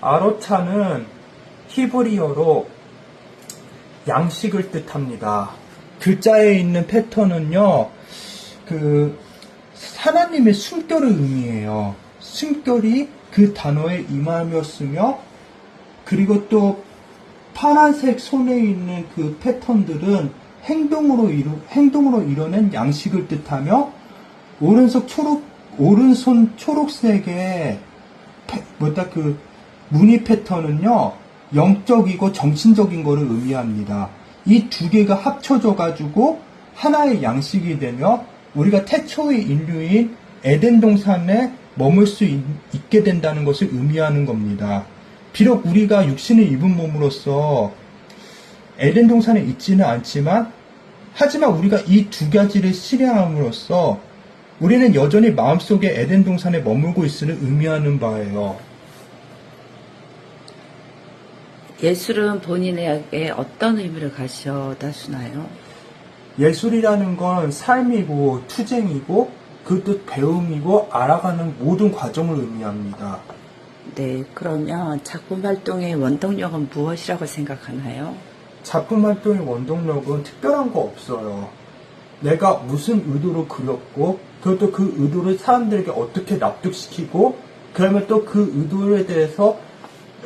아로차는 히브리어로 양식을 뜻합니다. 글자에 있는 패턴은요, 그, 하나님의 숨결을 의미해요. 숨결이 그 단어에 임하였으며, 그리고 또 파란색 손에 있는 그 패턴들은 행동으로 이루, 행동으로 이뤄낸 양식을 뜻하며, 오른손 초록, 오른손 초록색의 패- 뭐다 그 무늬 패턴은요 영적이고 정신적인 거를 의미합니다. 이 두 개가 합쳐져 가지고 하나의 양식이 되며 우리가 태초의 인류인 에덴 동산에 머물 수 있, 게 된다는 것을 의미하는 겁니다. 비록 우리가 육신을 입은 몸으로서 에덴 동산에 있지는 않지만 하지만 우리가 이 두 가지를 실행함으로써 우리는 여전히 마음속에 에덴 동산에 머물고 있음을 의미하는 바예요. 예술은 본인에게 어떤 의미를 가져다 주나요? 예술이라는 건 삶이고 투쟁이고 그것도 배움이고 알아가는 모든 과정을 의미합니다. 네, 그러면 작품 활동의 원동력은 무엇이라고 생각하나요? 작품 활동의 원동력은 특별한 거 없어요. 내가 무슨 의도로 그렸고, 그것도 그 의도를 사람들에게 어떻게 납득시키고, 그러면 또 그 의도에 대해서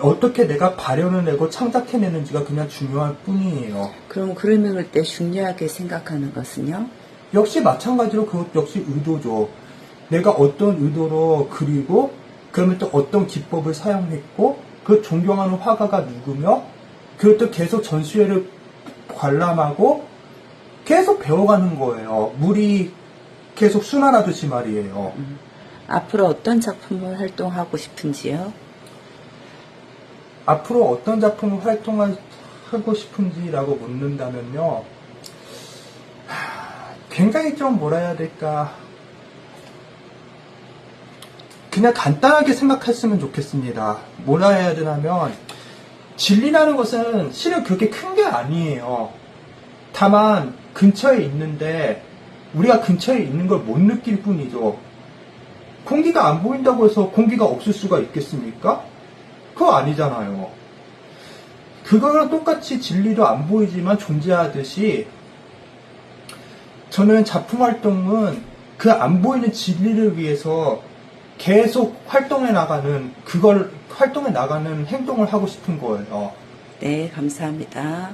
어떻게 내가 발현을 내고 창작해내는지가 그냥 중요할 뿐이에요. 그럼 그림을 그릴 때 중요하게 생각하는 것은요? 역시 마찬가지로 그것 역시 의도죠. 내가 어떤 의도로 그리고 그러면 또 어떤 기법을 사용했고 그 존경하는 화가가 누구며 그것도 계속 전시회를 관람하고 계속 배워가는 거예요. 물이 계속 순환하듯이 말이에요. 앞으로 어떤 작품을 활동하고 싶은지요? 앞으로 어떤 작품을 활동하고 싶은지라고 묻는다면요. 하, 굉장히 좀 뭐라 해야 될까. 그냥 간단하게 생각했으면 좋겠습니다. 뭐라 해야 되냐면, 진리라는 것은 실은 그렇게 큰 게 아니에요. 다만, 근처에 있는데, 우리가 근처에 있는 걸 못 느낄 뿐이죠. 공기가 안 보인다고 해서 공기가 없을 수가 있겠습니까? 그거 아니잖아요. 그거랑 똑같이 진리도 안 보이지만 존재하듯이 저는 작품 활동은 그 안 보이는 진리를 위해서 계속 활동해 나가는 그걸 활동해 나가는 행동을 하고 싶은 거예요. 네, 감사합니다.